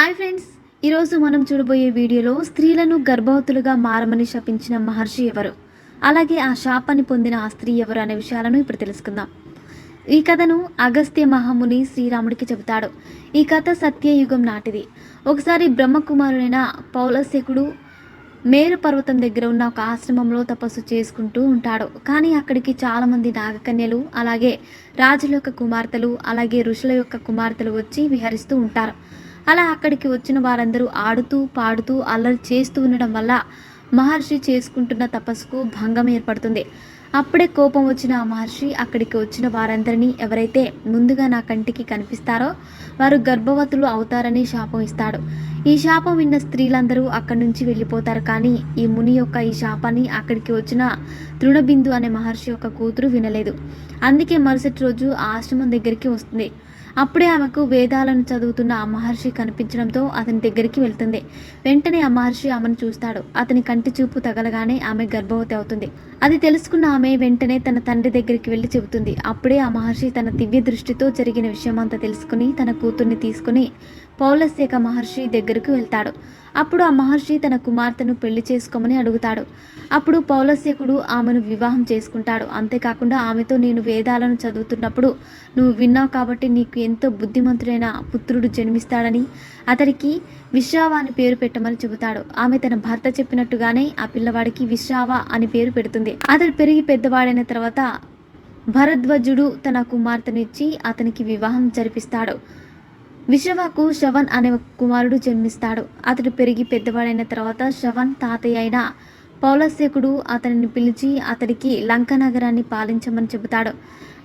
Hi friends ఈరోజు మనం చూడబోయే వీడియోలో స్త్రీలను గర్భవతులుగా మారమని శపించిన మహర్షి ఎవరు? అలాగే ఆ శాపాన్ని పొందిన ఆ స్త్రీ ఎవరు అనే విషయాలను ఇప్పుడు తెలుసుకుందాం. ఈ కథను అగస్త్య మహాముని శ్రీరాముడికి చెబుతాడు. ఈ కథ సత్యయుగం నాటిది. ఒకసారి బ్రహ్మకుమారుడైన పౌలశకుడు మేరు పర్వతం దగ్గర ఉన్న ఒక ఆశ్రమంలో తపస్సు చేసుకుంటూ ఉంటాడు. కానీ అక్కడికి చాలామంది నాగకన్యలు అలాగే రాజుల యొక్క కుమార్తెలు అలాగే ఋషుల యొక్క కుమార్తెలు వచ్చి విహరిస్తూ ఉంటారు. అలా అక్కడికి వచ్చిన వారందరూ ఆడుతూ పాడుతూ అల్లరి చేస్తూ ఉండడం వల్ల మహర్షి చేసుకుంటున్న తపస్సుకు భంగం ఏర్పడుతుంది. అప్పుడే కోపం వచ్చిన ఆ మహర్షి అక్కడికి వచ్చిన వారందరినీ ఎవరైతే ముందుగా నా కంటికి కనిపిస్తారో వారు గర్భవతులు అవుతారని శాపం ఇస్తాడు. ఈ శాపం విన్న స్త్రీలందరూ అక్కడి నుంచి వెళ్ళిపోతారు కానీ ఈ ముని యొక్క ఈ శాపాన్ని అక్కడికి వచ్చిన తృణబిందు అనే మహర్షి యొక్క కూతురు వినలేదు. అందుకే మరుసటి రోజు ఆశ్రమం దగ్గరికి వస్తుంది. అప్పుడే ఆమెకు వేదాలను చదువుతున్న ఆ మహర్షి కనిపించడంతో అతని దగ్గరికి వెళ్తుంది. వెంటనే ఆ మహర్షి ఆమెను చూస్తాడు. అతని కంటి చూపు తగలగానే ఆమె గర్భవతి అవుతుంది. అది తెలుసుకున్న ఆమె వెంటనే తన తండ్రి దగ్గరికి వెళ్ళి చెబుతుంది. అప్పుడే ఆ మహర్షి తన దివ్య దృష్టితో జరిగిన విషయమంతా తెలుసుకుని తన కూతుర్ని తీసుకుని పౌలస్యక మహర్షి దగ్గరకు వెళ్తాడు. అప్పుడు ఆ మహర్షి తన కుమార్తెను పెళ్ళి చేసుకోమని అడుగుతాడు. అప్పుడు పౌలస్యకుడు ఆమెను వివాహం చేసుకుంటాడు. అంతేకాకుండా ఆమెతో నేను వేదాలను చదువుతున్నప్పుడు నువ్వు విన్నావు కాబట్టి నీకు ఎంతో బుద్ధిమంతుడైన పుత్రుడు జన్మిస్తాడని అతడికి విశ్రావ అని పేరు పెట్టమని చెబుతాడు. ఆమె తన భర్త చెప్పినట్టుగానే ఆ పిల్లవాడికి విశ్రావ అని పేరు పెడుతుంది. అతడు పెరిగి పెద్దవాడైన తర్వాత భరద్వజుడు తన కుమార్తెనిచ్చి అతనికి వివాహం జరిపిస్తాడు. విశ్వకు శవన్ అనే కుమారుడు జన్మిస్తాడు. అతడు పెరిగి పెద్దవాడైన తర్వాత శవన్ తాతయ్య అయిన పౌలస్యకుడు అతనిని పిలిచి అతడికి లంక నగరాన్ని పాలించమని చెబుతాడు.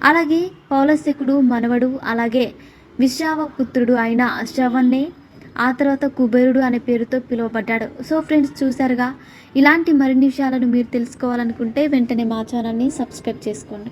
అలాగే పౌలస్యకుడు మనవడు అలాగే విశ్రావ పుత్రుడు అయిన శవన్నే ఆ తర్వాత కుబేరుడు అనే పేరుతో పిలువబడ్డాడు. సో ఫ్రెండ్స్ చూసారుగా ఇలాంటి మరిన్ని విషయాలను మీరు తెలుసుకోవాలనుకుంటే వెంటనే మా ఛానల్ని సబ్స్క్రైబ్ చేసుకోండి.